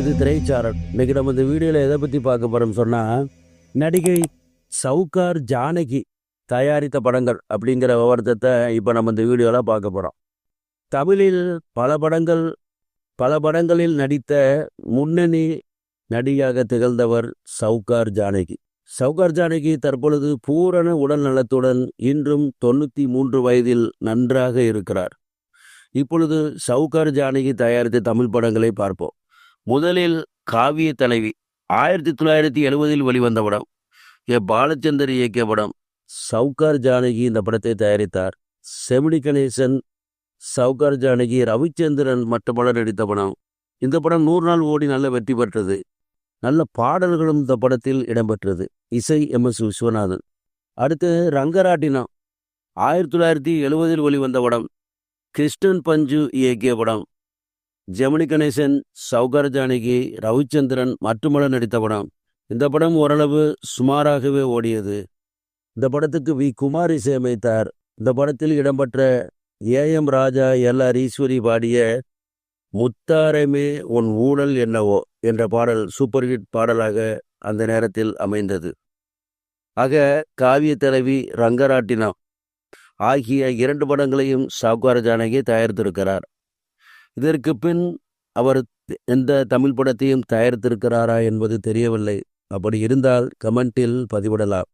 இது திரைச்சாரன் இன்னைக்கு நம்ம இந்த வீடியோவில் எதை பற்றி பார்க்க போகிறோம் சொன்னால் நடிகை சவுகார் ஜானகி தயாரித்த படங்கள் அப்படிங்கிற விவரத்தை இப்போ நம்ம இந்த வீடியோவில் பார்க்க போகிறோம் தமிழில் பல படங்கள் பல படங்களில் நடித்த முன்னணி நடிகையாக திகழ்ந்தவர் சவுகார் ஜானகி. சவுகார் ஜானகி தற்பொழுது பூரண உடல் நலத்துடன் இன்றும் தொண்ணூற்றி மூன்று வயதில் நன்றாக இருக்கிறார். இப்பொழுது சவுகார் ஜானகி தயாரித்த தமிழ் படங்களை பார்ப்போம். முதலில் காவிய தலைவி. ஆயிரத்தி தொள்ளாயிரத்தி எழுபதில் வெளிவந்த படம். ஏ. பாலச்சந்தர் இயக்கிய படம். சவுகார் ஜானகி இந்த படத்தை தயாரித்தார். செமிடி கணேசன் சவுகார் ஜானகி ரவிச்சந்திரன் மற்ற படம் நடித்த படம். இந்த படம் நூறு நாள் ஓடி நல்ல வெற்றி பெற்றது. நல்ல பாடல்களும் இந்த படத்தில் இடம்பெற்றது. இசை எம். எஸ். விஸ்வநாதன். அடுத்து ரங்கராட்டினம். ஆயிரத்தி தொள்ளாயிரத்தி எழுபதில் வெளிவந்த படம். கிருஷ்ணன் பஞ்சு இயக்கிய படம். ஜெமினி கணேசன் சௌகர் ஜானகி ரவிச்சந்திரன் மட்டுமல நடித்த படம். இந்த படம் ஓரளவு சுமாராகவே ஓடியது. இந்த படத்துக்கு வி. குமார் இசையமைத்தார். இந்த படத்தில் இடம்பெற்ற A. M. Raja L. R. Eswari பாடிய முத்தாரமே உன் ஊழல் என்னவோ என்ற பாடல் சூப்பர் ஹிட் பாடலாக அந்த நேரத்தில் அமைந்தது. ஆக காவிய தலைவி ரங்கராட்டினம் ஆகிய இரண்டு படங்களையும் சாவுகார ஜானகி தயாரித்திருக்கிறார். இதற்கு பின் அவர் எந்த தமிழ் படத்தையும் தயாரித்திருக்கிறாரா என்பது தெரியவில்லை. அப்படி இருந்தால் கமெண்டில் பதிவிடலாம்.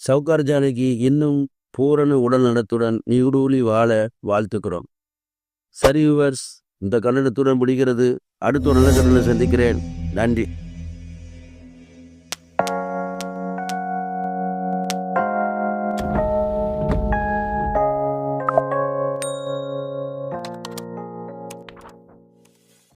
சவுகார் ஜானகி இன்னும் பூரண உடல் நலத்துடன் நீடூழி வாழ வாழ்த்துக்கிறோம் சரி விவர்ஸ் இந்த கன்னடத்துடன் முடிகிறது. அடுத்த நல்ல கண்ணனை சந்திக்கிறேன். நன்றி.